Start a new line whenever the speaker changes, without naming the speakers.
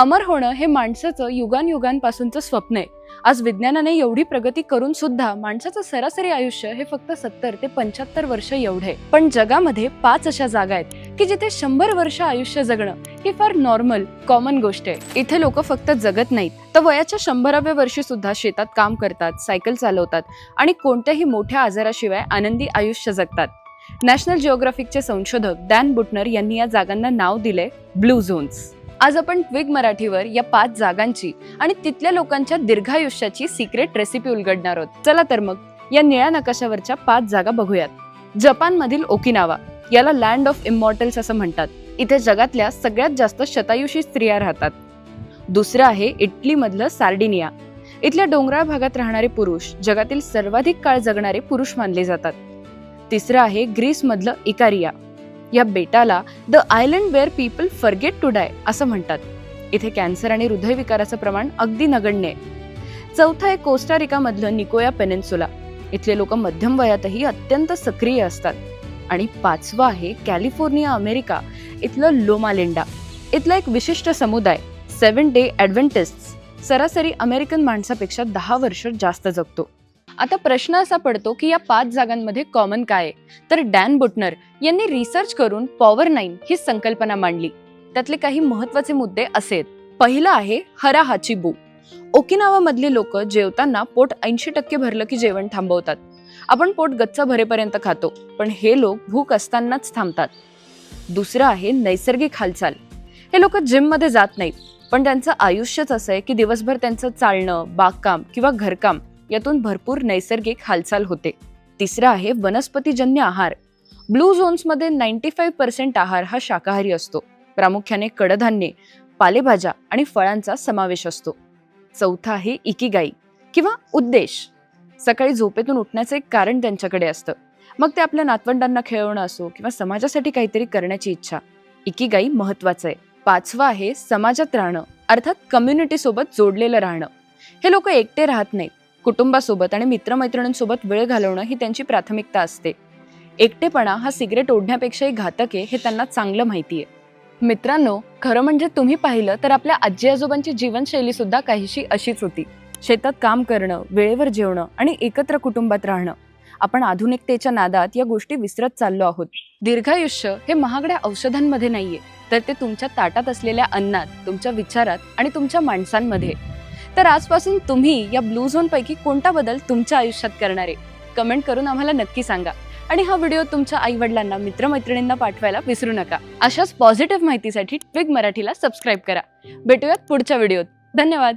अमर होणं हे माणसाचं युगानयुगांपासूनचं स्वप्न आहे. आज विज्ञानाने एवढी प्रगती करून सुद्धा माणसाचं सरासरी आयुष्य हे फक्त सत्तर ते पंच्याहत्तर वर्ष एवढे आहे. पण जगामध्ये पाच अशा जागा आहेत की जिथे शंभर वर्ष आयुष्य जगणं ही फार नॉर्मल कॉमन गोष्ट आहे. इथे लोक फक्त जगत नाहीत. तर वयाच्या शंभराव्या वर्षी सुद्धा शेतात काम करतात सायकल चालवतात आणि कोणत्याही मोठ्या आजाराशिवाय आनंदी आयुष्य जगतात. नॅशनल जिओग्राफिकचे संशोधक डॅन बुटनर यांनी या जागांना नाव दिले ब्लू झोन्स. आज आपण ट्विग मराठीवर या पाच जागांची आणि तिथल्या लोकांच्या दीर्घायुष्याची सिक्रेट रेसिपी उलगडणार आहोत. चला तर मग या निळ्या नकाशावरच्या पाच जागा बघूयात. जपानमधील ओकिनावा याला लँड ऑफ इमॉर्टल्स असं म्हणतात. इथे जगातल्या सगळ्यात जास्त शतायुषी स्त्रिया राहतात. दुसरं आहे इटलीमधलं सार्डिनिया. इथल्या डोंगराळ भागात राहणारे पुरुष जगातील सर्वाधिक काळ जगणारे पुरुष मानले जातात. तिसरं आहे ग्रीसमधलं इकारिया. या बेटाला the island where people forget to die असं म्हणतात. इथे कॅन्सर आणि हृदयविकाराचं प्रमाण अगदी नगण्य आहे. चौथं आहे कोस्टारिकामधलं निकोया पेनेन्सुला. इथले लोक मध्यम वयातही अत्यंत सक्रिय असतात. आणि पाचवा आहे कॅलिफोर्निया अमेरिका इथलं लोमालेंडा इथला एक विशिष्ट समुदाय सेवन डे ॲडव्हेंटिस्ट सरासरी अमेरिकन माणसापेक्षा दहा वर्ष जास्त जगतो. आता प्रश्न असा पडतो की या पाच जागांमध्ये कॉमन काय आहे? तर डॅन बुटनर यांनी रिसर्च करून पॉवर नाईन ही संकल्पना मांडली. त्यातले काही महत्त्वाचे मुद्दे असे आहेत. पहिला आहे हरा हाचिबू ओकिनावा मधली लोक जेवताना पोट ऐंशी टक्के भरलं की जेवण थांबवतात. आपण पोट गच्च भरेपर्यंत खातो पण हे लोक भूक असतानाच थांबतात. दुसरं आहे नैसर्गिक हालचाल. हे लोक जिममध्ये जात नाहीत पण त्यांचं आयुष्यच असं आहे की दिवसभर त्यांचं चालणं बागकाम किंवा घरकाम यातून भरपूर नैसर्गिक हालचाल होते. तिसरं आहे वनस्पतीजन्य आहार. ब्लू झोन्समध्ये नाईन्टी फाईव्ह पर्सेंट आहार हा शाकाहारी असतो. प्रामुख्याने कडधान्ये पालेभाज्या आणि फळांचा समावेश असतो. चौथा आहे इकिगाई किंवा उद्देश. सकाळी झोपेतून उठण्याचं एक कारण त्यांच्याकडे असतं. मग ते आपल्या नातवंडांना खेळवणं असो किंवा समाजासाठी काहीतरी करण्याची इच्छा. इकिगाई महत्वाचं आहे. पाचवं आहे समाजात राहणं अर्थात कम्युनिटी सोबत जोडलेलं राहणं. हे लोक एकटे राहत नाहीत. कुटुंबासोबत आणि मित्रमैत्रिणींसोबत वेळ घालवणं ही त्यांची प्राथमिकता असते. एकटेपणा हा सिगरेट ओढण्यापेक्षाही घातक आहे हे त्यांना चांगलं माहिती आहे. मित्रांनो खरं म्हणजे तुम्ही पाहिलं तर आपल्या आजी आजोबांची जीवनशैली सुद्धा काहीशी अशीच होती. शेतात काम करणं वेळेवर जेवणं आणि एकत्र कुटुंबात राहणं. आपण आधुनिकतेच्या नादात या गोष्टी विसरत चाललो आहोत. दीर्घायुष्य हे महागड्या औषधांमध्ये नाहीये तर ते तुमच्या ताटात असलेल्या अन्नात तुमच्या विचारात आणि तुमच्या माणसांमध्ये. तर आजपासून तुम्ही या ब्लू झोनपैकी कोणता बदल तुमच्या आयुष्यात करणार आहे? कमेंट करून आम्हाला नक्की सांगा. आणि हा व्हिडिओ तुमच्या आईवडिलांना मित्रमैत्रिणींना पाठवायला विसरू नका. अशाच पॉझिटिव्ह माहितीसाठी ट्विग मराठीला सबस्क्राईब करा. भेटूयात पुढच्या व्हिडिओत. धन्यवाद.